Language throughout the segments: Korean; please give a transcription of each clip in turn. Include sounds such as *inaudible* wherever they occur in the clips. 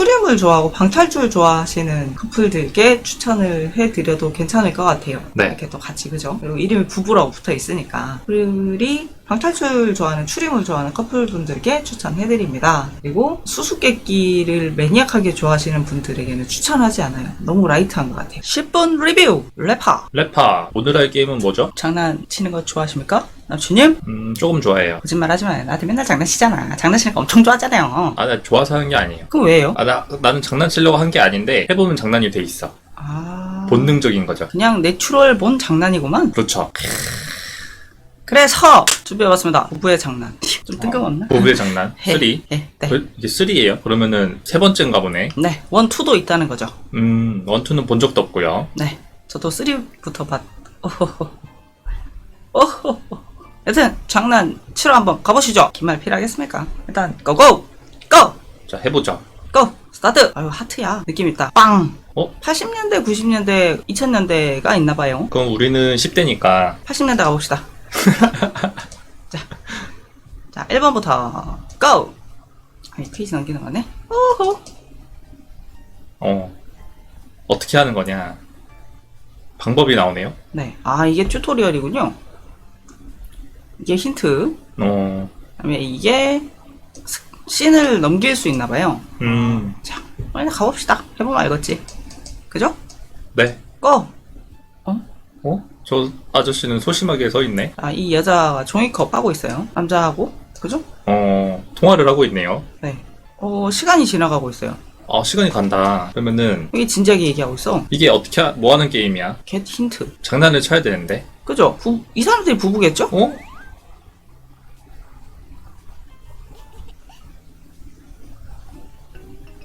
추림을 좋아하고 방탈출 좋아하시는 커플들께 추천을 해드려도 괜찮을 것 같아요. 네. 이렇게 또 같이 그죠? 그리고 이름이 부부라고 붙어 있으니까. 커플이 방탈출 좋아하는 추림을 좋아하는 커플분들께 추천해드립니다. 그리고 수수께끼를 매니악하게 좋아하시는 분들에게는 추천하지 않아요. 너무 라이트한 것 같아요. 10분 리뷰 래파 레파 오늘 할 게임은 뭐죠? 장난치는 거 좋아하십니까? 남주님? 음 조금 좋아해요. 거짓말 하지 마요. 나한테 맨날 장난치잖아. 장난치는 거 엄청 좋아하잖아요. 아 나 좋아서 하는 게 아니에요. 그럼 왜요? 아 나 나는 장난치려고 한 게 아닌데 해보면 장난이 돼 있어. 아. 본능적인 거죠. 그냥 내추럴 본 장난이구만. 그렇죠. 그래서 준비해봤습니다. 부부의 장난. 좀 뜬금없나? 부부의 장난 *laughs* 해. 3. 네, 네. 그- 이게 3예요? 그러면은 세 번째인가 보네. 네, 원, 투도 있다는 거죠. 음 원투는 본 적도 없고요. 네. 저도 3부터 봤, 오호호. 오호호. 여튼, 장난 치러 한번 가보시죠. 긴말 필요하겠습니까? 일단, 고고! 고! 자 해보죠. 고! 스타트! 아유, 하트야. 느낌 있다. 빵! 어? 80년대, 90년대, 2000년대가 있나봐요. 그럼 우리는 10대니까 80년대 가봅시다. *laughs* 자, 자, 1번부터 고! 아니, 페이지 넘기는 거네. 오호. 어 어떻게 하는 거냐 방법이 나오네요. 네. 아, 이게 튜토리얼이군요. 이게 힌트. 어 그다음에 이게 스- 씬을 넘길 수 있나 봐요. 음, 자, 빨리 가봅시다. 해보면 알겠지. 그죠? 네. 고! 어? 저 아저씨는 소심하게 서 있네. 아, 이 여자가 종이컵 하고 있어요. 남자하고. 그죠? 어, 통화를 하고 있네요. 네. 어, 시간이 지나가고 있어요. 아, 시간이 간다. 그러면은 여기 진지하게 얘기하고 있어. 이게 어떻게 하, 뭐 하는 게임이야? 겟 힌트. 장난을 쳐야 되는데. 그죠? 부, 이 사람들이 부부겠죠? 어?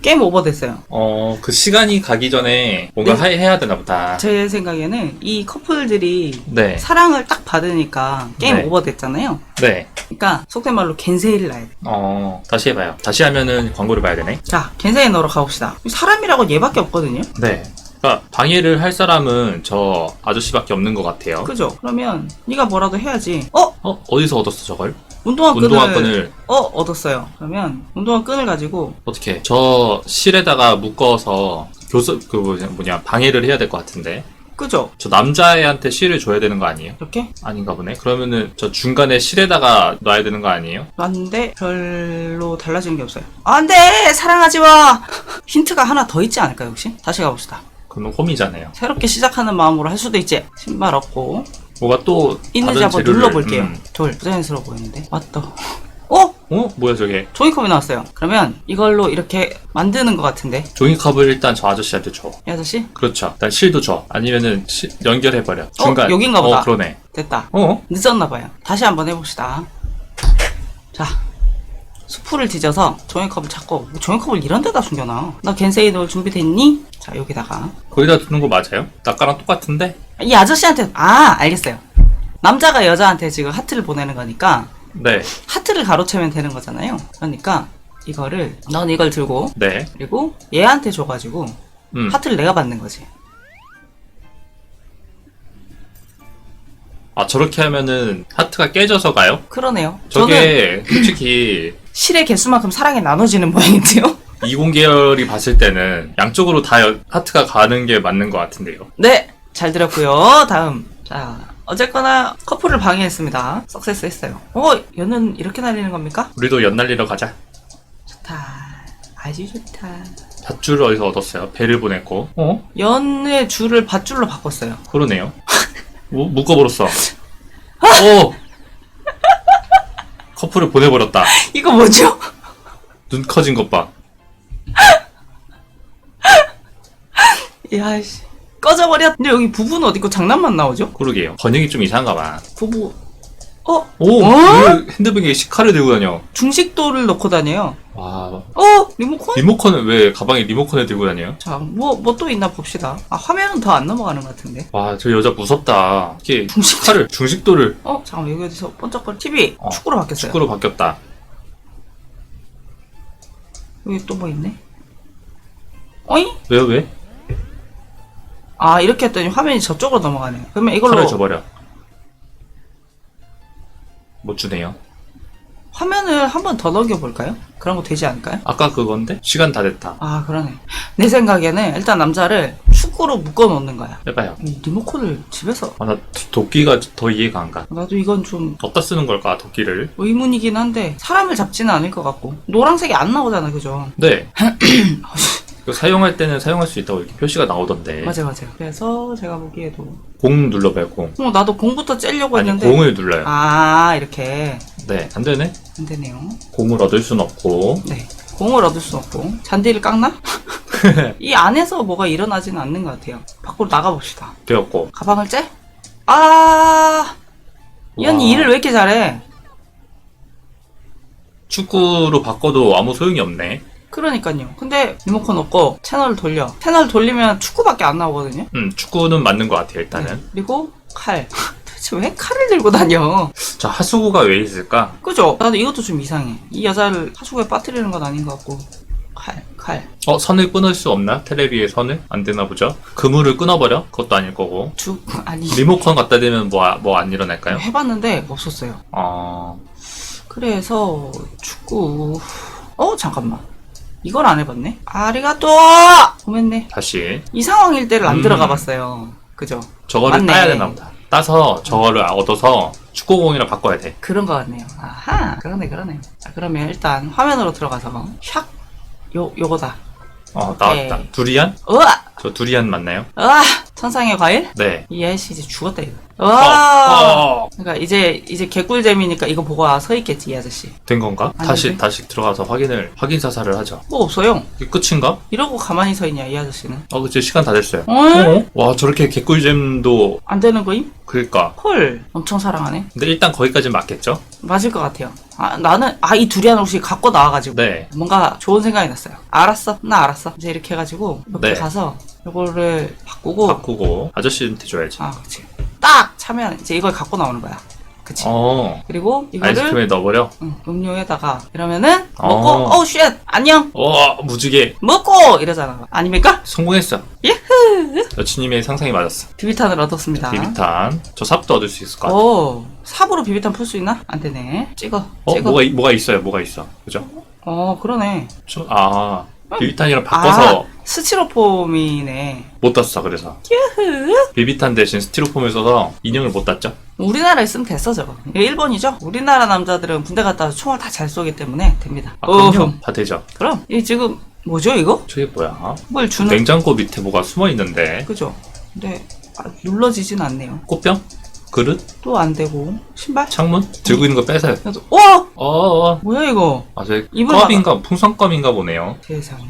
게임 오버 됐어요. 어, 그 시간이 가기 전에 뭔가 네. 하- 해야 되나 보다. 제 생각에는 이 커플들이 네. 사랑을 딱 받으니까 게임 네. 오버 됐잖아요. 네. 그러니까 속된 말로 겐세이를 놔야 돼. 어, 다시 해봐요. 다시 하면은 광고를 봐야 되네. 자, 겐세이 넣으러 가봅시다. 사람이라고 얘밖에 없거든요. 네. 그러니까 방해를 할 사람은 저 아저씨밖에 없는 것 같아요. 그죠? 그러면 네가 뭐라도 해야지. 어? 어? 어디서 얻었어 저걸? 운동화 끈을, 운동화 끈을 어 얻었어요. 그러면 운동화 끈을 가지고 어떻게? 저 실에다가 묶어서 교수 그 뭐냐, 뭐냐 방해를 해야 될 것 같은데. 그죠? 저 남자애한테 실을 줘야 되는 거 아니에요? 이렇게 아닌가 보네. 그러면은 저 중간에 실에다가 놔야 되는 거 아니에요? 놨는데 별로 달라진 게 없어요. 안돼 사랑하지 마. *laughs* 힌트가 하나 더 있지 않을까요 혹시? 다시 가봅시다. 그건 홈이잖아요. 새롭게 시작하는 마음으로 할 수도 있지. 신발 얻고 뭐가 또 있는지 다른 한번 재료를- 눌러볼게요. 음. 돌 부자연스러워 보이는데 맞다. 어? 어? 뭐야 저게? 종이컵이 나왔어요. 그러면 이걸로 이렇게 만드는 것 같은데 종이컵을 일단 저 아저씨한테 줘. 이 아저씨 그렇죠. 일단 실도 줘. 아니면은 시- 연결해버려. 중간. 여긴가 보다. 어, 그러네. 됐다. 어? 늦었나 봐요. 다시 한번 해봅시다. 자, 수프를 뒤져서 종이컵을 찾고 뭐 종이컵을 이런 데다 숨겨놔. 너 겐세이 넣을 준비됐니? 자, 여기다가 거기다 두는 거 맞아요? 아까랑 똑같은데? 이 아저씨한테 아 알겠어요. 남자가 여자한테 지금 하트를 보내는 거니까 네. 하트를 가로채면 되는 거잖아요. 그러니까 이거를 넌 이걸 들고 네. 그리고 얘한테 줘가지고 음. 하트를 내가 받는 거지. 아, 저렇게 하면은 하트가 깨져서 가요? 그러네요. 저는 저게 솔직히 *laughs* 실의 개수만큼 사랑이 나눠지는 모양인데요. *laughs* 20계열이 봤을 때는 양쪽으로 다 여- 하트가 가는 게 맞는 것 같은데요. 네, 잘 들었고요. 다음. 자, 어쨌거나 커플을 방해했습니다. 석세스 했어요. 어, 연은 이렇게 날리는 겁니까? 우리도 연 날리러 가자. 좋다. 아주 좋다. 밧줄을 어디서 얻었어요? 배를 보냈고. 어? 연의 줄을 밧줄로 바꿨어요. 그러네요. *laughs* 무, 묶어버렸어. 오! 커플을 보내버렸다. 이거 뭐죠? 눈 커진 것 봐. *laughs* 야, 씨. 꺼져버렸. 근데 여기 부부는 어디 있고 장난만 나오죠? 그러게요. 번역이 좀 이상한가 봐. 부부. 어? 오! 어? 왜 핸드백에 시카를 들고 다녀? 중식도를 넣고 다녀요. 와. 어? 리모컨? 리모컨은 왜 가방에 리모컨을 들고 다녀요? 자, 뭐, 뭐 또 있나 봅시다. 아, 화면은 더 안 넘어가는 것 같은데. 와, 저 여자 무섭다. 이게 중식- 시카를, 중식도를 어, 잠깐만, 여기 어디서 번쩍거려. TV! 어, 축구로 바뀌었어요. 축구로 바뀌었다. 여기 또 뭐 있네? 어이? 왜요, 왜? 아 이렇게 했더니 화면이 저쪽으로 넘어가네 그러면 이걸로 칼을 줘버려. 못 주네요. 화면을 한 번 더 넘겨볼까요? 그런 거 되지 않을까요? 아까 그건데? 시간 다 됐다. 아 그러네 내 생각에는 일단 남자를 축구로 묶어 놓는 거야 해봐요. 이 리모컨을 집에서 아, 나 도- 도끼가 더 이해가 안 가. 나도 이건 좀 어디다 쓰는 걸까, 도끼를? 의문이긴 한데 사람을 잡지는 않을 것 같고 노란색이 안 나오잖아 그죠? 네. *clears throat* 이거 사용할 때는 사용할 수 있다고 이렇게 표시가 나오던데. 맞아 맞아 그래서 제가 보기에도 공 눌러봐요, 공. 어 나도 공부터 째려고 아니, 했는데 공을 눌러요. 아 이렇게 네, 안 되네? 안 되네요 공을 얻을 순 없고. 네 공을 얻을 수 없고 잔디를 깎나? *laughs* 이 안에서 뭐가 일어나지는 않는 것 같아요 밖으로 나가봅시다 되었고. 가방을 째? 아, 이 언니 와. 일을 왜 이렇게 잘해? 축구로 바꿔도 아무 소용이 없네. 그러니까요. 근데 리모컨 없고 채널을 돌려. 채널 돌리면 축구밖에 안 나오거든요. 음, 축구는 맞는 것 같아요, 일단은. 네. 그리고 칼. *laughs* 도대체 왜 칼을 들고 다녀? 자, 하수구가 왜 있을까? 그죠? 나도 이것도 좀 이상해. 이 여자를 하수구에 빠뜨리는 건 아닌 것 같고. 칼, 칼. 어, 선을 끊을 수 없나? 테레비의 선을? 안 되나 보죠? 그물을 끊어버려? 그것도 아닐 거고. 죽, *laughs* 아니. 리모컨 갖다 대면 뭐, 뭐 안 일어날까요? 해봤는데 없었어요. 어, 그래서 축구. 어, 잠깐만. 이걸 안 해봤네? 아리가또! 고맙네. 다시. 이 상황일 때를 안 음. 들어가 봤어요. 그죠? 저거를 맞네. 따야 되나 보다. 따서 저거를 얻어서 축구공이랑 바꿔야 돼. 그런 것 같네요. 아하, 그러네, 그러네. 자, 그러면 일단 화면으로 들어가서 샥! 요, 요거다. 어, 나왔다. 오케이. 두리안? 으아! 저 두리안 맞나요? 으아! 천상의 과일? 네. 이 아저씨 이제 죽었다, 이거. 어, 으아! 어, 그러니까 이제, 이제 개꿀잼이니까 이거 보고 와서 있겠지, 이 아저씨. 된 건가? 아닌데? 다시, 다시 들어가서 확인을, 확인 사살을 하죠. 뭐 없어요. 이게 끝인가? 이러고 가만히 서 있냐, 이 아저씨는. 어, 그치, 시간 다 됐어요. 어? 와, 저렇게 개꿀잼도, 안 되는 거임? 그니까. 헐. 엄청 사랑하네. 근데 일단 거기까지 맞겠죠? 맞을 것 같아요. 아, 나는, 아, 이 두리안 혹시 갖고 나와가지고. 네. 뭔가 좋은 생각이 났어요. 알았어. 나 알았어. 이제 이렇게 해가지고 옆에 네. 가서 이거를 바꾸고 바꾸고, 아저씨한테 줘야지. 아 그치 딱 차면 이제 이걸 갖고 나오는 거야. 그치. 어, 그리고 이거를 아이스크림에 넣어버려? 응, 음료에다가 이러면은 어. 먹고 어우 쉣 안녕 어, 무지개. 먹고 이러잖아. 아닙니까? 성공했어. 예흐 여친님의 상상이 맞았어. 비비탄을 얻었습니다. 비비탄. 저 삽도 얻을 수 있을 것 같아. 오 삽으로 비비탄 풀 수 있나? 안 되네. 찍어. 어, 찍어. 뭐가, 이- 뭐가 있어요, 뭐가 있어. 그죠? 어 그러네. 저, 아, 비비탄이랑 바꿔서 아, 스티로폼이네. 못 땄어, 그래서. 유후. 비비탄 대신 스티로폼을 써서 인형을 못 땄죠? 우리나라에 있으면 됐어 저거. 이거 일본이죠? 우리나라 남자들은 군대 갔다 와서 총을 다 잘 쏘기 때문에 됩니다. 아, 그럼요. 어흠. 다 되죠. 그럼 이 지금 뭐죠 이거? 저게 뭐야? 뭘 주는? 냉장고 밑에 뭐가 숨어 있는데. 그죠? 근데 아, 눌러지진 않네요. 꽃병? 그릇? 또 안 되고 신발? 창문? 들고 있는 거 빼세요. 그래도 와 어, 어. 뭐야 이거? 아, 저 입을 껌인가, 풍선껌인가 보네요. 세상에.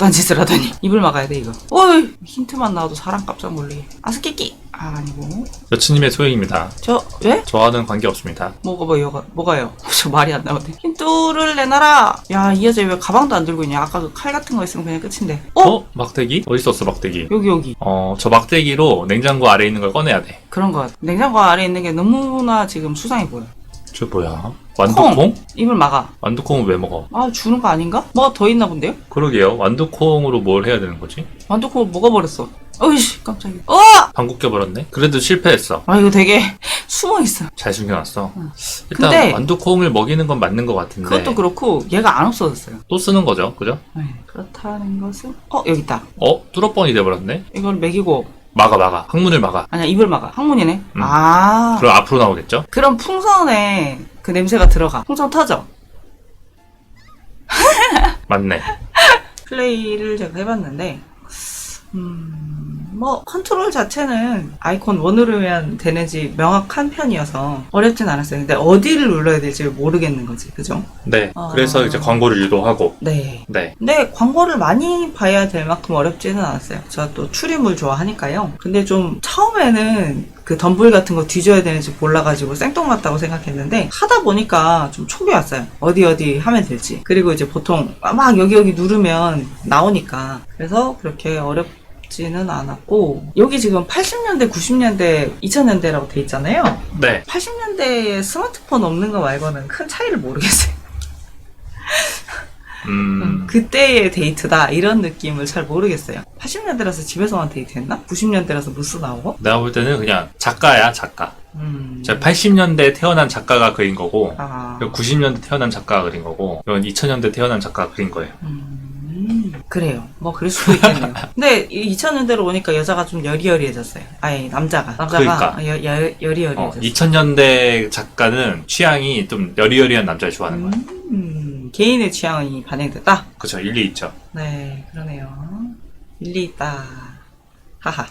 저딴 짓을 하다니 입을 막아야 돼 이거. 어이 힌트만 나와도 사람 깜짝 놀리게. 아스키키 아 아니고 여친님의 소행입니다. 저 왜? 저와는 관계없습니다. 뭐가 뭐요? 뭐가요? *laughs* 저 말이 안 나오네. 힌트를 내놔라. 야 이 여자 왜 가방도 안 들고 있냐? 아까 그 칼 같은 거 있으면 그냥 끝인데. 어? 어? 막대기? 어디 있었어, 막대기? 여기 여기 어, 저 막대기로 냉장고 아래 있는 걸 꺼내야 돼. 그런 거 같아. 냉장고 아래 있는 게 너무나 지금 수상해 보여. 저 뭐야? 완두콩? 입을 막아. 완두콩을 왜 먹어? 아 주는 거 아닌가? 뭐가 더 있나 본데요? 그러게요. 완두콩으로 뭘 해야 되는 거지? 완두콩을 먹어버렸어. 어이씨 깜짝이야. 어! 방귀 껴버렸네? 그래도 실패했어. 아 이거 되게 *laughs* 숨어 있어. 잘 숨겨놨어. 응. 일단 근데- 완두콩을 먹이는 건 맞는 것 같은데 그것도 그렇고 얘가 안 없어졌어요. 또 쓰는 거죠, 그죠? 네, 그렇다는 것은 어 여기 있다. 어? 뚜러뻥이 돼버렸네? 이걸 먹이고 막아 막아 항문을 막아 아니야 입을 막아. 항문이네. 음. 아 그럼 앞으로 나오겠죠? 그럼 풍선에 그 냄새가 들어가. 풍선 터져. 맞네 플레이를 제가 해봤는데, 음, 뭐, 컨트롤 자체는 아이콘 원으로 해야 되는지 명확한 편이어서 어렵진 않았어요. 근데 어디를 눌러야 될지 모르겠는 거지. 그죠? 네 아. 그래서 이제 광고를 유도하고 네. 네 근데 광고를 많이 봐야 될 만큼 어렵지는 않았어요. 제가 또 추리물 좋아하니까요. 근데 좀 처음에는 그 덤불 같은 거 뒤져야 되는지 몰라가지고 생뚱맞다고 생각했는데 하다 보니까 좀 촉이 왔어요. 어디 어디 하면 될지. 그리고 이제 보통 막 여기 여기 누르면 나오니까 그래서 그렇게 어렵 지는 않았고 여기 지금 80년대, 90년대, 2000년대라고 돼 있잖아요. 네. 80년대에 스마트폰 없는 거 말고는 큰 차이를 모르겠어요. 음, 그때의 데이트다 이런 느낌을 잘 모르겠어요. 80년대라서 집에서만 데이트했나? 90년대라서 무스 나오고? 내가 볼 때는 그냥 작가야 작가 음. 제가 80년대 태어난 작가가 그린 거고 아. 90년대 태어난 작가가 그린 거고 이건 2000년대 태어난 작가가 그린 거예요. 음, 그래요. 뭐 그럴 수도 있겠네요. *laughs* 근데 2000년대로 오니까 여자가 좀 여리여리해졌어요. 아니 남자가 남자가 그러니까. 여, 여, 어, 여리여리해졌어요. 2000년대 작가는 취향이 좀 여리여리한 남자를 좋아하는 거예요. 음, 개인의 취향이 반영됐다. 그쵸, 일리 있죠. 네, 그러네요. 일리 있다. 하하.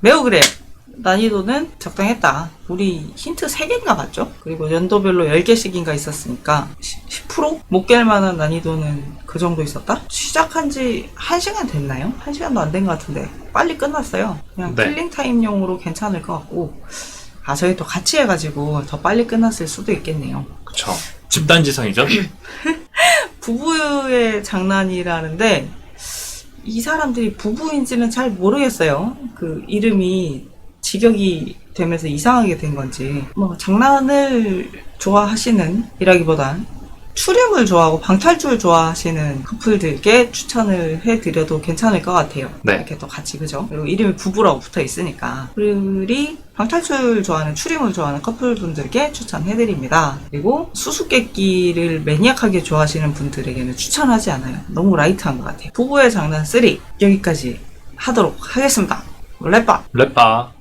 매우 그래요. 난이도는 적당했다. 우리 힌트 3개인가 봤죠? 그리고 연도별로 10개씩인가 있었으니까 10%? 못 깰 만한 난이도는 그 정도 있었다? 시작한 지 1시간 됐나요? 1시간도 안 된 것 같은데 빨리 끝났어요. 그냥 네. 킬링 타임용으로 괜찮을 것 같고 아 저희 또 같이 해가지고 더 빨리 끝났을 수도 있겠네요. 그쵸. 집단 지성이죠? *laughs* 부부의 장난이라는데 이 사람들이 부부인지는 잘 모르겠어요. 그 이름이 직역이 되면서 이상하게 된 건지 뭐 장난을 좋아하시는 이라기보단 추림을 좋아하고 방탈출 좋아하시는 커플들께 추천을 해드려도 괜찮을 것 같아요. 네. 이렇게 또 같이 그죠? 그리고 이름이 부부라고 붙어 있으니까 커플이 방탈출 좋아하는 추림을 좋아하는 커플분들께 추천해드립니다. 그리고 수수께끼를 매니악하게 좋아하시는 분들에게는 추천하지 않아요. 너무 라이트한 것 같아요. 부부의 장난 3 여기까지 하도록 하겠습니다. 랩바 랩바.